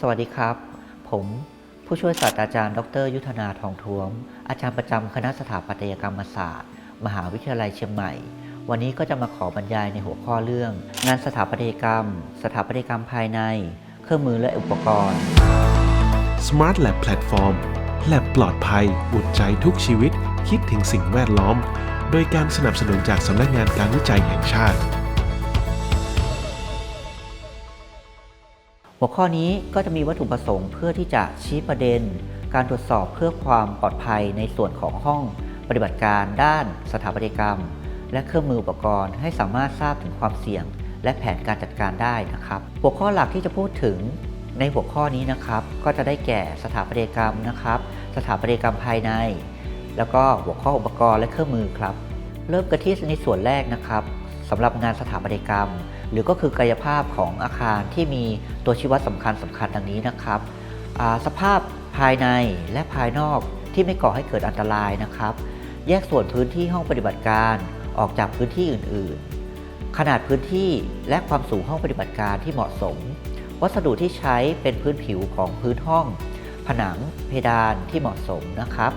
สวัสดีครับ ผมผู้ช่วยศาสตราจารย์ ดร ยุทธนาทองท้วม อาจารย์ประจำคณะสถาปัตยกรรมศาสตร์ มหาวิทยาลัยเชียงใหม่ วันนี้ก็จะมาขอบรรยายในหัวข้อเรื่อง งานสถาปัตยกรรม สถาปัตยกรรมภายใน เครื่องมือและอุปกรณ์ Smart Lab Platform แลบปลอดภัย อุ่นใจทุกชีวิต คิดถึงสิ่งแวดล้อม โดยการสนับสนุนจากสำนักงานการวิจัยแห่งชาติ หัวข้อนี้ก็จะมีวัตถุประสงค์เพื่อที่จะชี้ประเด็น การตรวจสอบเพื่อความปลอดภัยในส่วนของห้องปฏิบัติการด้านสถาปัตยกรรม และเครื่องมืออุปกรณ์ให้สามารถทราบถึงความเสี่ยง และแผนการจัดการได้นะครับ หัวข้อหลักที่จะพูดถึงในหัวข้อนี้นะครับ ก็จะได้แก่สถาปัตยกรรมนะครับ สถาปัตยกรรมภายใน แล้วก็หัวข้ออุปกรณ์และเครื่องมือครับ เริ่มกันที่ในส่วนแรกนะครับ สำหรับงานสถาปัตยกรรม หรือก็คือกายภาพของอาคารที่มีตัวชี้วัดสำคัญสำคัญดังนี้นะครับ สภาพภายในและภายนอกที่ไม่ก่อให้เกิดอันตรายนะครับ แยกส่วนพื้นที่ห้องปฏิบัติการออกจากพื้นที่อื่น ๆ ขนาดพื้นที่และความสูงห้องปฏิบัติการที่เหมาะสม วัสดุที่ใช้เป็นพื้นผิวของพื้นห้อง ผนังเพดานที่เหมาะสมนะครับ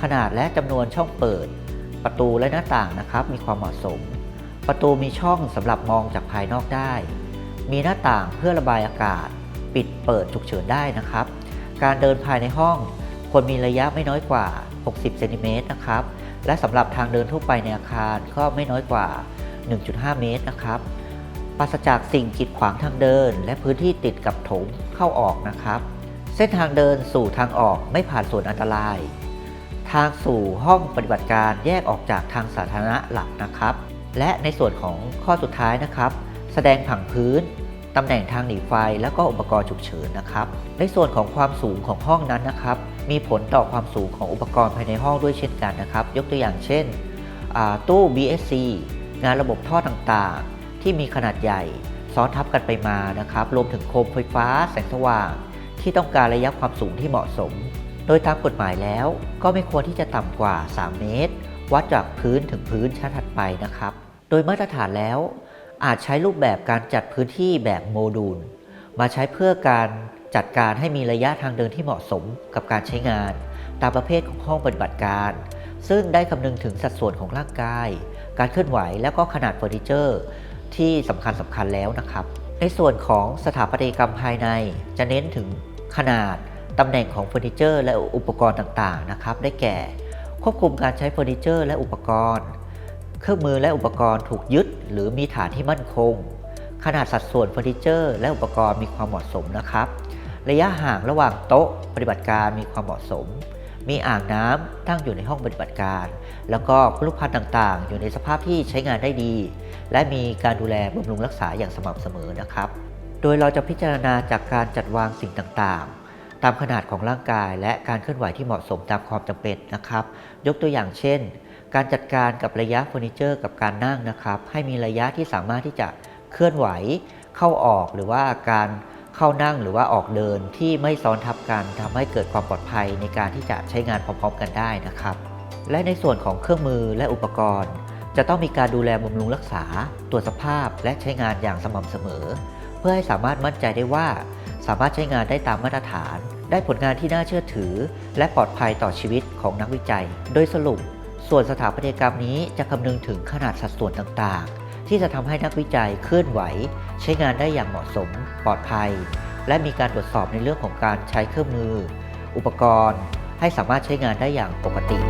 ขนาดและจำนวนช่องเปิด ประตูและหน้าต่างนะครับ มีความเหมาะสม ประตูมีช่องสำหรับมองจากภายนอกได้ มีหน้าต่างเพื่อระบายอากาศ ปิดเปิดฉุกเฉินได้นะครับ การเดินภายในห้องควรมีระยะไม่น้อยกว่า 60 เซนติเมตรนะครับ และสำหรับทางเดินทั่วไปในอาคารก็ไม่น้อยกว่า 1.5 เมตรนะครับ ปราศจากสิ่งกีดขวางทางเดิน และพื้นที่ติดกับโถงเข้าออกนะครับ เส้นทางเดินสู่ทางออกไม่ผ่านส่วนอันตราย ทางสู่ห้องปฏิบัติการแยกออกจากทางสาธารณะหลักนะครับ และในส่วนของข้อสุดท้ายนะครับ แสดงผังพื้นตำแหน่งทางหนีไฟ แล้วก็อุปกรณ์ฉุกเฉินนะครับ ในส่วนของความสูงของห้องนั้นนะครับ มีผลต่อความสูงของอุปกรณ์ภายในห้องด้วยเช่นกันนะครับ ยกตัวอย่างเช่น ตู้ BSC งานระบบท่อต่างๆ ที่มีขนาดใหญ่ ซ้อนทับกันไปมานะครับ รวมถึงโคมไฟฟ้าแสงสว่าง ที่ต้องการระยะความสูงที่เหมาะสม โดยตามกฎหมายแล้วก็ไม่ควรที่จะต่ำกว่า 3 เมตร วัดจากพื้นถึงพื้นชั้นถัดไปนะครับ โดยมาตรฐานแล้ว อาจใช้รูปแบบการจัดพื้นที่แบบโมดูล มาใช้เพื่อการจัดการให้มีระยะทางเดินที่เหมาะสมกับการใช้งาน ตามประเภทของห้องปฏิบัติการ ซึ่งได้คำนึงถึงสัดส่วนของร่างกาย การเคลื่อนไหวและก็ขนาดเฟอร์นิเจอร์ที่สำคัญสำคัญแล้วนะครับ ในส่วนของสถาปัตยกรรมภายในจะเน้นถึงขนาด ตำแหน่งของเฟอร์นิเจอร์และอุปกรณ์ต่างๆนะครับ ได้แก่ ควบคุมการใช้เฟอร์นิเจอร์และอุปกรณ์ เครื่องมือและอุปกรณ์ถูกยึด หรือมีฐานที่มั่นคง ขนาดสัดส่วนเฟอร์นิเจอร์และอุปกรณ์มีความเหมาะสมนะครับ ระยะห่างระหว่างโต๊ะปฏิบัติการมีความเหมาะสม มีอ่างน้ำตั้งอยู่ในห้องปฏิบัติการ แล้วก็ครุภัณฑ์ต่างๆ อยู่ในสภาพที่ใช้งานได้ดี และมีการดูแลบำรุงรักษาอย่างสม่ำเสมอนะครับ โดยเราจะพิจารณาจากการจัดวางสิ่งต่างๆ ตามขนาดของร่างกาย และการเคลื่อนไหวที่เหมาะสมตามความจำเป็นนะครับ ยกตัวอย่างเช่น การจัดการกับระยะเฟอร์นิเจอร์ กับการนั่งนะครับ ให้มีระยะที่สามารถที่จะเคลื่อนไหวเข้าออกหรือว่าการเข้านั่งหรือว่าออกเดินที่ไม่ซ้อนทับกันทำให้เกิดความปลอดภัยในการที่จะใช้งานพร้อมๆกันได้นะครับ และในส่วนของเครื่องมือและอุปกรณ์ จะต้องมีการดูแลบำรุงรักษาตรวจสภาพและใช้งานอย่างสม่ำเสมอ เพื่อให้สามารถมั่นใจได้ว่า สามารถใช้งานได้ตามมาตรฐาน ได้ผลงานที่น่าเชื่อถือ และปลอดภัยต่อชีวิตของนักวิจัย โดยสรุป ส่วนสถาปัตยกรรมนี้จะคำนึงถึงขนาดสัดส่วนต่างๆ ที่จะทำให้นักวิจัยเคลื่อนไหว ใช้งานได้อย่างเหมาะสม ปลอดภัย และมีการตรวจสอบในเรื่องของการใช้เครื่องมือ อุปกรณ์ ให้สามารถใช้งานได้อย่างปกติ